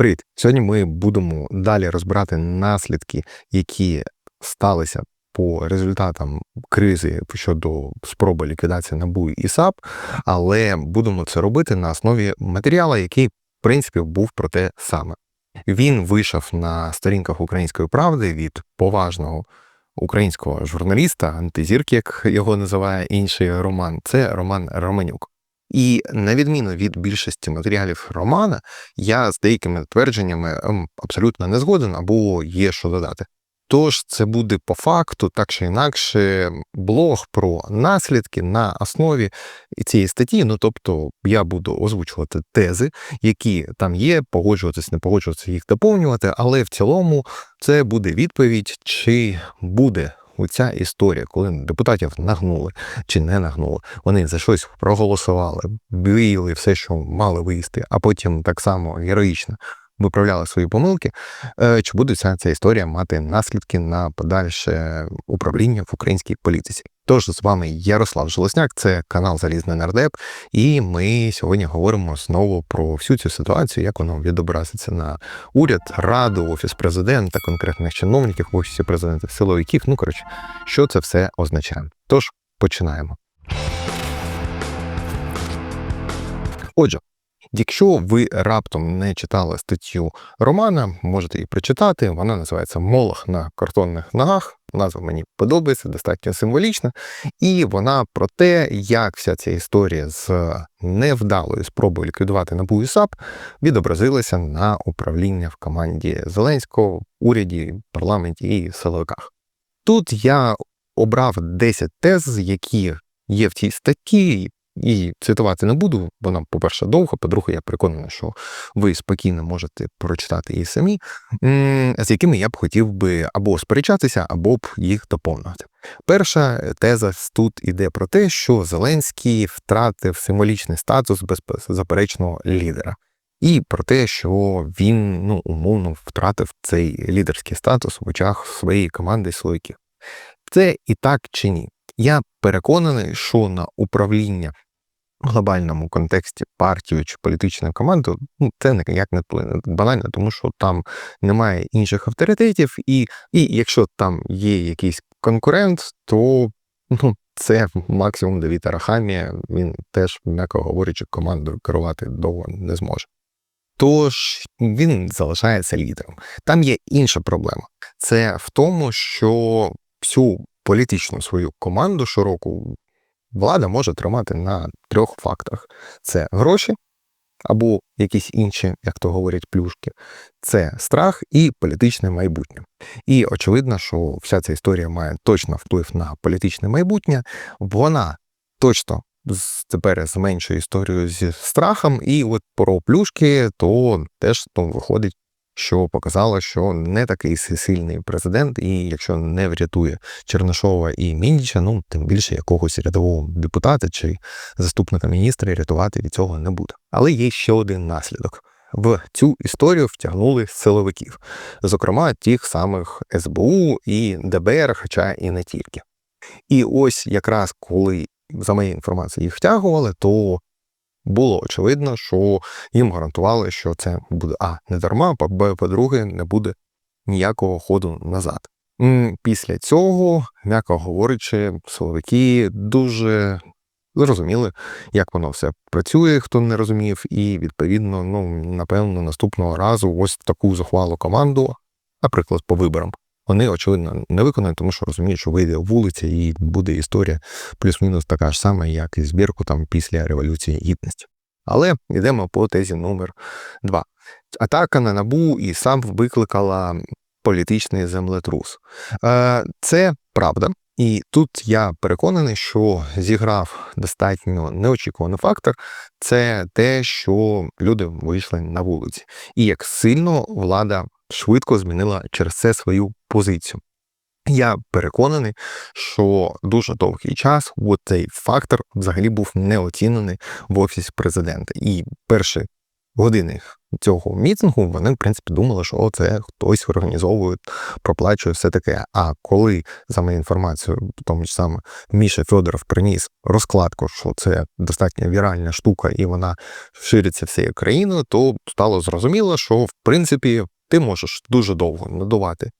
Привіт! Сьогодні ми будемо далі розбирати наслідки, які сталися по результатам кризи щодо спроби ліквідації НАБУ і САП, але будемо це робити на основі матеріалу, який, в принципі, був про те саме. Він вийшов на сторінках Української правди від поважного українського журналіста, антизірки, як його називає інший роман. Це Роман Романюк. І на відміну від більшості матеріалів романа, я з деякими твердженнями ем, абсолютно не згоден або є що додати. Тож це буде по факту, так чи інакше, блог про наслідки на основі цієї статті. Ну тобто я буду озвучувати тези, які там є, погоджуватись, не погоджуватися, їх доповнювати, але в цілому це буде відповідь, чи буде оця історія, коли депутатів нагнули чи не нагнули, вони за щось проголосували, виїли все, що мали виїсти, а потім так само героїчно виправляли свої помилки. Е, чи буде ця, ця історія мати наслідки на подальше управління в українській політиці? Тож з вами Ярослав Желесняк, це канал Залізний Нардеп, і ми сьогодні говоримо знову про всю цю ситуацію, як воно відобразиться на уряд, раду, офіс президента, конкретних чиновників в офісі президента, силовиків. Ну коротше, що це все означає. Тож починаємо. Отже, Якщо ви раптом не читали статтю Романа, можете її прочитати. Вона називається Молох на картонних ногах. Назва мені подобається, достатньо символічна. І вона про те, як вся ця історія з невдалою спробою ліквідувати НАБУ САП відобразилася на управління в команді Зеленського, уряді, парламенті і силовиках. Тут я обрав 10 тез, які є в цій статті, і цитувати не буду, вона, по-перше, довго, по-друге, я переконаний, що ви спокійно можете прочитати її самі, з якими я б хотів би або сперечатися, або б їх доповнювати. Перша теза тут іде про те, що Зеленський втратив символічний статус беззаперечного лідера. І про те, що він ну, умовно втратив цей лідерський статус в очах своєї команди силовиків. Це і так чи ні? Я переконаний, що на управління в глобальному контексті партію чи політичною командою ну, це ніяк не вплине банально, тому що там немає інших авторитетів, і і якщо там є якийсь конкурент, то ну, це максимум Давід Арахамія, він теж, м'яко говорячи, командою керувати довго не зможе. Тож він залишається лідером. Там є інша проблема. Це в тому, що всю політичну свою команду широку влада може тримати на трьох фактах: це гроші або якісь інші, як то говорять, плюшки, це страх і політичне майбутнє. І очевидно, що вся ця історія має точно вплив на політичне майбутнє. Вона точно тепер зменшує історію зі страхом, і от про плюшки, то теж то виходить що показало, що не такий сильний президент, і якщо не врятує Чернишова і Міндіча, ну тим більше якогось рядового депутата чи заступника міністра рятувати від цього не буде. Але є ще один наслідок. В цю історію втягнули силовиків, зокрема тих самих СБУ і ДБР, хоча і не тільки. І ось якраз коли за моєю інформацією їх втягували, то було очевидно, що їм гарантували, що це буде а не дарма, б, по-друге, не буде ніякого ходу назад. Після цього, м'яко говорячи, силовики дуже зрозуміли, як воно все працює, хто не розумів, і відповідно, ну напевно, наступного разу ось таку захвалу команду, наприклад, по виборам вони, очевидно, не виконають, тому що розуміють, що вийде вулиця і буде історія плюс-мінус така ж сама, як і збірку там після Революції Гідності. Але йдемо по тезі номер два. Атака на набу і сам викликала політичний землетрус. Е, це правда. І тут я переконаний, що зіграв достатньо неочікуваний фактор, це те, що люди вийшли на вулиці, і як сильно влада швидко змінила через це свою позицію. Я переконаний, що дуже довгий час цей фактор взагалі був не оцінений в офісі президента. І перший години цього мітингу вони, в принципі, думали, що це хтось організовує, проплачує все таке. А коли саме інформацію, тому ж саме Міша Федоров приніс розкладку, що це достатньо віральна штука, і вона шириться всією країною, то стало зрозуміло, що в принципі ти можеш дуже довго надувати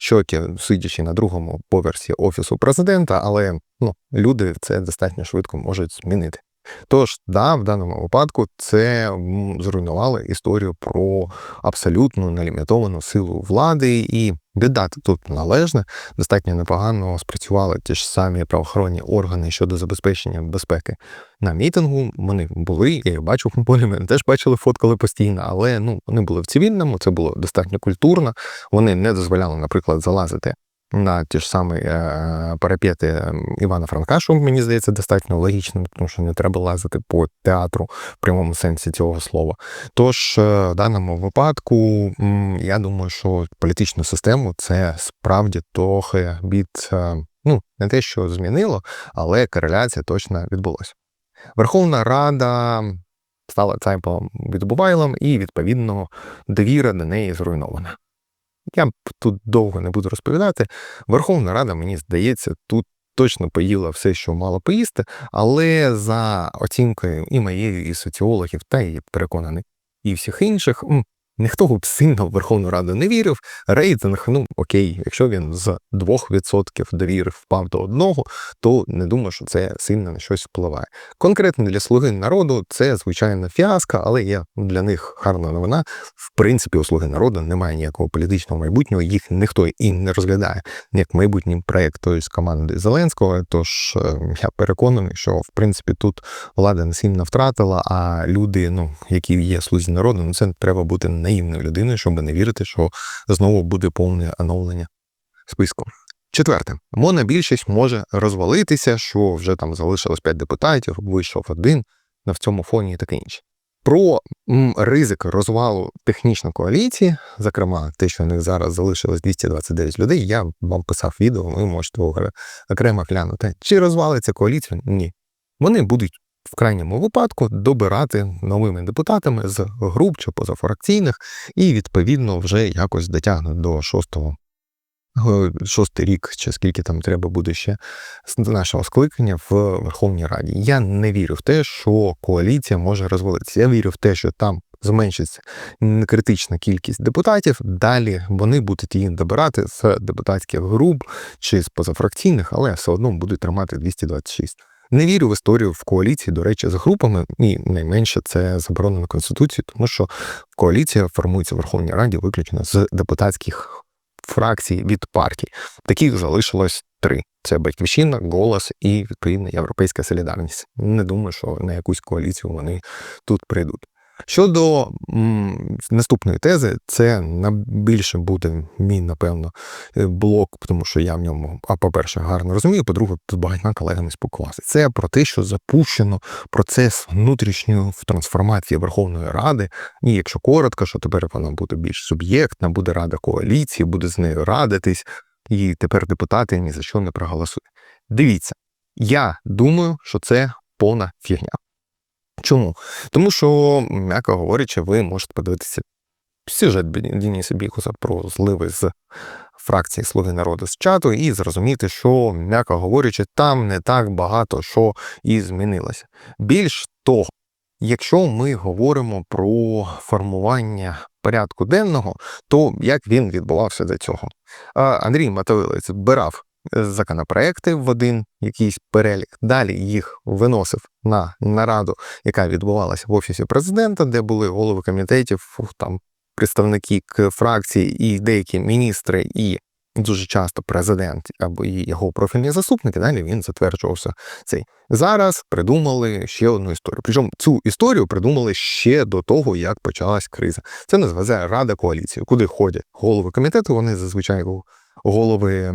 щоки, сидячи на другому поверсі офісу президента, але ну, люди це достатньо швидко можуть змінити. Тож, да, в даному випадку це зруйнувало історію про абсолютну нелімітовану силу влади, і віддати тут належне достатньо непогано спрацювали ті ж самі правоохоронні органи щодо забезпечення безпеки на мітингу. Вони були, я їх бачив полі, мене теж бачили, фоткали постійно, але ну вони були в цивільному, це було достатньо культурно. Вони не дозволяли, наприклад, залазити на ті ж самі е, парапети ем, Івана Франка, що мені здається достатньо логічним, тому що не треба лазити по театру в прямому сенсі цього слова. Тож е, в даному випадку я думаю, що політичну систему це справді трохи від е, ну не те, що змінило, але кореляція точно відбулася. Верховна Рада стала цайпом відбувайлом, і відповідно довіра до неї зруйнована. Я тут довго не буду розповідати. Верховна Рада, мені здається, тут точно поїла все, що мала поїсти, але за оцінкою і моєї, і соціологів, та і переконаний, і всіх інших, ніхто б сильно в Верховну Раду не вірив. Рейтинг, ну окей, якщо він з 2% довіри впав до одного, то не думаю, що це сильно на щось впливає. Конкретно для слуги народу це звичайно фіаско, але є для них гарна новина. В принципі, у слуги народу немає ніякого політичного майбутнього, їх ніхто і не розглядає як майбутній проєкт тої з команди Зеленського. Тож е, я переконаний, що в принципі тут влада не сильно втратила, а люди, ну які є слузі народу, ну це треба бути наївною людиною, щоб не вірити, що знову буде повне оновлення списку. Четверте, монобільшість може розвалитися, що вже там залишилось 5 депутатів, вийшов один на в цьому фоні і таке інше. Про ризик розвалу технічної коаліції, зокрема, те, що в них зараз залишилось 229 людей, я вам писав відео, ви можете окремо глянути. Чи розвалиться коаліція? Ні. Вони будуть в крайньому випадку добирати новими депутатами з груп чи позафракційних, і відповідно вже якось дотягнуть до шостого. е, Шостий рік, чи скільки там треба буде ще нашого скликання в Верховній Раді. Я не вірю в те, що коаліція може розвалитися. Я вірю в те, що там зменшиться критична кількість депутатів. Далі вони будуть її добирати з депутатських груп чи з позафракційних, але все одно будуть тримати 226. Не вірю в історію в коаліції, до речі, з групами, і найменше це заборонено Конституцією, тому що коаліція формується в Верховній Раді виключно з депутатських фракцій від партій. Таких залишилось три: це Батьківщина, Голос і відповідно Європейська Солідарність. Не думаю, що на якусь коаліцію вони тут прийдуть. Щодо м, наступної тези, це на більше буде мій, напевно, е, блок, тому що я в ньому, а по-перше, гарно розумію, по-друге, з багатьма колегами спілкувався. Це про те, що запущено процес внутрішньої трансформації Верховної Ради. І якщо коротко, що тепер вона буде більш суб'єктна, буде рада коаліції, буде з нею радитись, і тепер депутати ні за що не проголосують. Дивіться, я думаю, що це повна фігня. Чому? Тому що, м'яко говорячи, ви можете подивитися сюжет Дініса Бікуса про зливи з фракції Слуги народу з чату і зрозуміти, що, м'яко говорячи, там не так багато що і змінилося. Більш того, якщо ми говоримо про формування порядку денного, то як він відбувався до цього? Андрій Матовилець збирав законопроекти в один якийсь перелік, далі їх виносив на нараду, яка відбувалася в офісі президента, де були голови комітетів, там представники фракції і деякі міністри, і дуже часто президент або його профільні заступники. Далі він затверджувався цей. Зараз придумали ще одну історію. Причому цю історію придумали ще до того, як почалась криза. Це називається Рада коаліції, куди ходять голови комітету. Вони зазвичай голови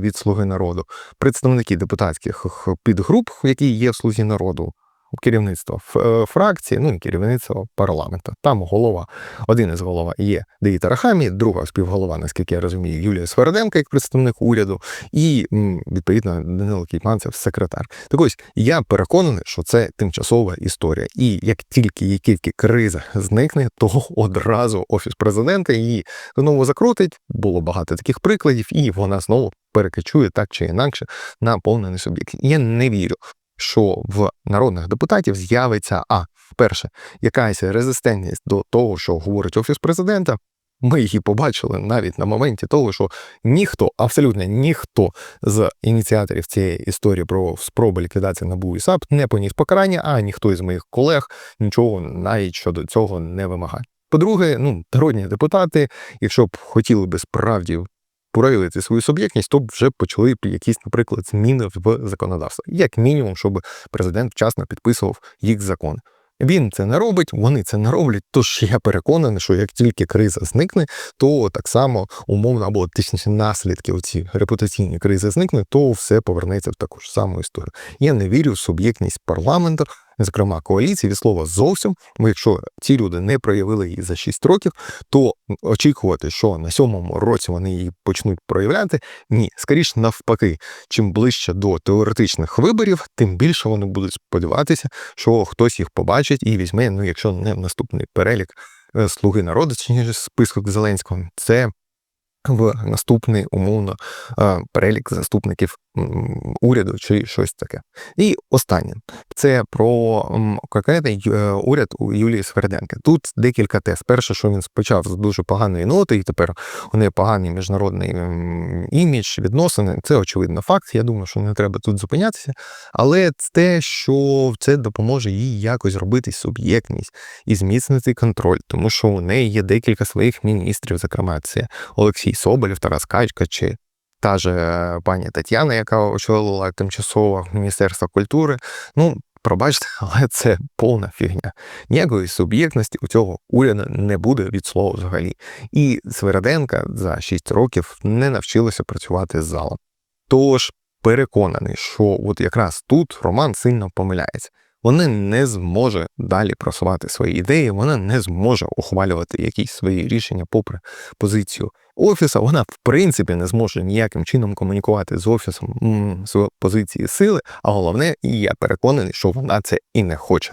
від Слуги народу, представники депутатських підгруп, які є в Слузі народу, керівництво е, фракції, ну і керівництво парламенту. Там голова, один із голова є Деїта Рахамі, друга співголова, наскільки я розумію, Юлія Сверденко як представник уряду, і відповідно Данило Кейпанцев секретар. Так ось я переконаний, що це тимчасова історія. І як тільки є тільки криза зникне, то одразу офіс президента її знову закрутить. Було багато таких прикладів, і вона знову перекачує так чи інакше на повний суб'єкт. Я не вірю, що в народних депутатів з'явиться а перше, якась резистентність до того, що говорить офіс президента. Ми її побачили навіть на моменті того, що ніхто, абсолютно ніхто з ініціаторів цієї історії про спроби ліквідації НАБУ і САП не поніс покарання, а ніхто із моїх колег нічого навіть щодо цього не вимагає. По-друге, ну народні депутати, якщо б хотіли би справді проявити свою суб'єктність, то вже почали якісь, наприклад, зміни в законодавство. Як мінімум, щоб президент вчасно підписував їх закони. Він це не робить, вони це не роблять. Тож я переконаний, що як тільки криза зникне, то так само умовно або точніше наслідки оці репутаційні кризи зникнуть, то все повернеться в таку ж саму історію. Я не вірю в суб'єктність парламенту, зокрема коаліції, від слова зовсім. Бо якщо ці люди не проявили її за 6 років, то очікувати, що на сьомому році вони її почнуть проявляти, ні, скоріш навпаки, чим ближче до теоретичних виборів, тим більше вони будуть сподіватися, що хтось їх побачить і візьме, ну якщо не в наступний перелік е, слуги народу, чи список Зеленського, це в наступний умовно е, перелік заступників уряду чи щось таке. І останнє це про конкретний е, уряд у Юлії Сверденки. Тут декілька тез. Перше, що він спочав з дуже поганої ноти, і тепер у неї поганий міжнародний імідж, відносини. Це очевидно факт. Я думаю, що не треба тут зупинятися. Але те, що це допоможе їй якось зробити суб'єктність і зміцнити контроль, тому що у неї є декілька своїх міністрів, зокрема, це Олексій Соболєв, Тарас Качка чи та же е, пані Тетяна, яка очолила тимчасово Міністерство культури. Ну, пробачте, але це повна фігня. Ніякої суб'єктності у цього уряду не буде від слова взагалі. І Свереденка за 6 років не навчилася працювати з залом. Тож переконаний, що от якраз тут Роман сильно помиляється. Вона не зможе далі просувати свої ідеї, вона не зможе ухвалювати якісь свої рішення попри позицію офісу. Вона, в принципі, не зможе ніяким чином комунікувати з офісом з позиції сили. А головне, і я переконаний, що вона це і не хоче.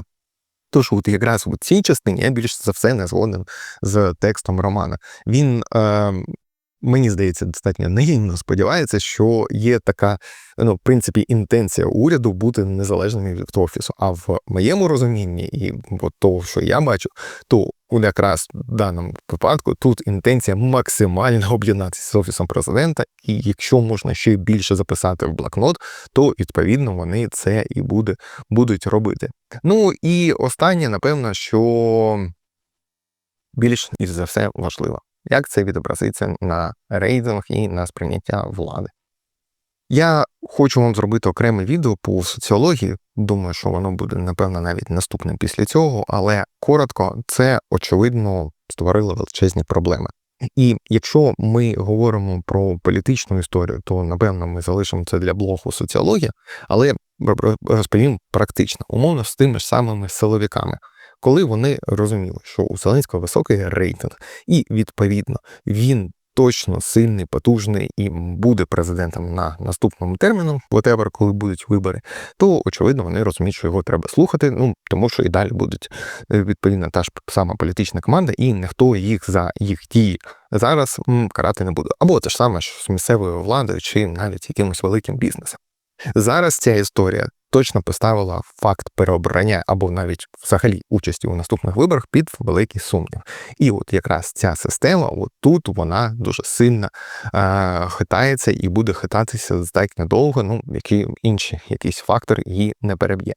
Тож, от якраз у цій частині я більш за все не згоден з текстом романа. Він е, мені здається, достатньо наївно сподівається, що є така, ну, в принципі, інтенція уряду бути незалежним від офісу. А в моєму розумінні, і от того, що я бачу, то якраз в даному випадку тут інтенція максимально об'єднатися з офісом президента, і якщо можна ще більше записати в блокнот, то відповідно вони це і буде, будуть робити. Ну і останнє, напевно, що більш ніж за все важливо як це відобразиться на рейтинг і на сприйняття влади. Я хочу вам зробити окреме відео по соціології. Думаю, що воно буде, напевно, навіть наступним після цього, але коротко, це очевидно створило величезні проблеми. І якщо ми говоримо про політичну історію, то напевно ми залишимо це для блогу соціологія, але розповім практично, умовно з тими ж самими силовиками коли вони розуміли, що у Зеленського високий рейтинг, і відповідно він. Точно сильний, потужний і буде президентом на наступному терміну, whatever, коли будуть вибори, то очевидно вони розуміють, що його треба слухати. Ну тому що і далі будуть е, відповідно та ж сама політична команда, і ніхто їх за їх дії зараз карати не буде. Або те ж саме що з місцевою владою, чи навіть якимось великим бізнесом. Зараз ця історія точно поставила факт переобрання або навіть взагалі участі у наступних виборах під великий сумнів. І от якраз ця система, от тут вона дуже сильно е, хитається і буде хитатися здатньо довго, ну які інші якісь фактор її не переб'є.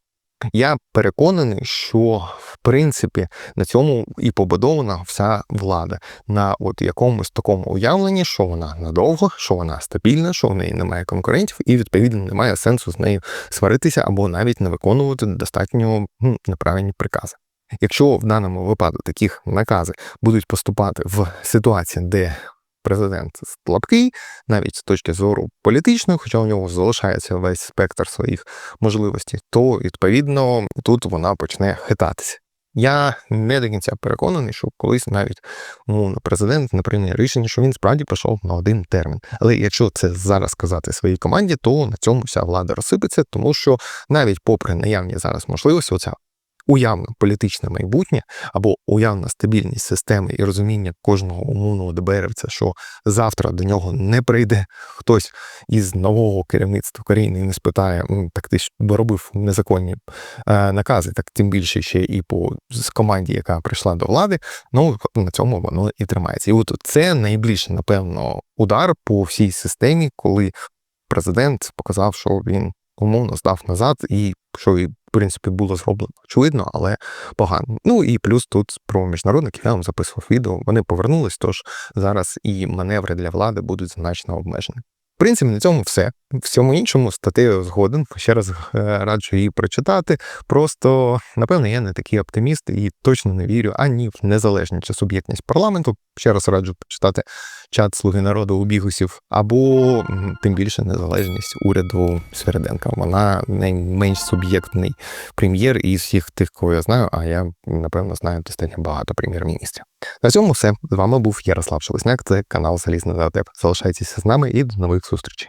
Я переконаний, що в принципі на цьому і побудована вся влада на от якомусь такому уявленні, що вона надовго, що вона стабільна, що в неї немає конкурентів, і відповідно немає сенсу з нею сваритися або навіть не виконувати достатньо ну, неправильні прикази. Якщо в даному випадку таких накази будуть поступати в ситуації, де президент слабкий, навіть з точки зору політичної, хоча у нього залишається весь спектр своїх можливостей, то відповідно тут вона почне хитатися. Я не до кінця переконаний, що колись навіть умовно президент не прийняє рішення, що він справді пішов на один термін. Але якщо це зараз сказати своїй команді, то на цьому вся влада розсипеться, тому що навіть попри наявні зараз можливості, оця уявне політичне майбутнє або уявна стабільність системи і розуміння кожного умовного ДБРівця, що завтра до нього не прийде хтось із нового керівництва країни і не спитає, «М, так ти ж робив незаконні е, накази, так тим більше ще і по команді, яка прийшла до влади. Ну на цьому воно і тримається. І от це найбільше, напевно, удар по всій системі, коли президент показав, що він умовно здав назад, і що і в принципі було зроблено очевидно, але погано. Ну і плюс тут про міжнародників я вам записував відео. Вони повернулись, тож зараз і маневри для влади будуть значно обмежені. В принципі, на цьому все. Всьому іншому статтею згоден. Ще раз е, раджу її прочитати. Просто, напевно, я не такий оптиміст і точно не вірю ані в незалежність чи суб'єктність парламенту. Ще раз раджу почитати чат Слуги народу у бігусів, або тим більше незалежність уряду Середенка. Вона найменш суб'єктний прем'єр із всіх тих, кого я знаю. А я напевно знаю достатньо багато прем'єр-міністрів. На цьому все з вами був Ярослав Шелесняк. Це канал Залізний Датеп. Залишайтеся з нами і до нових зустрічей.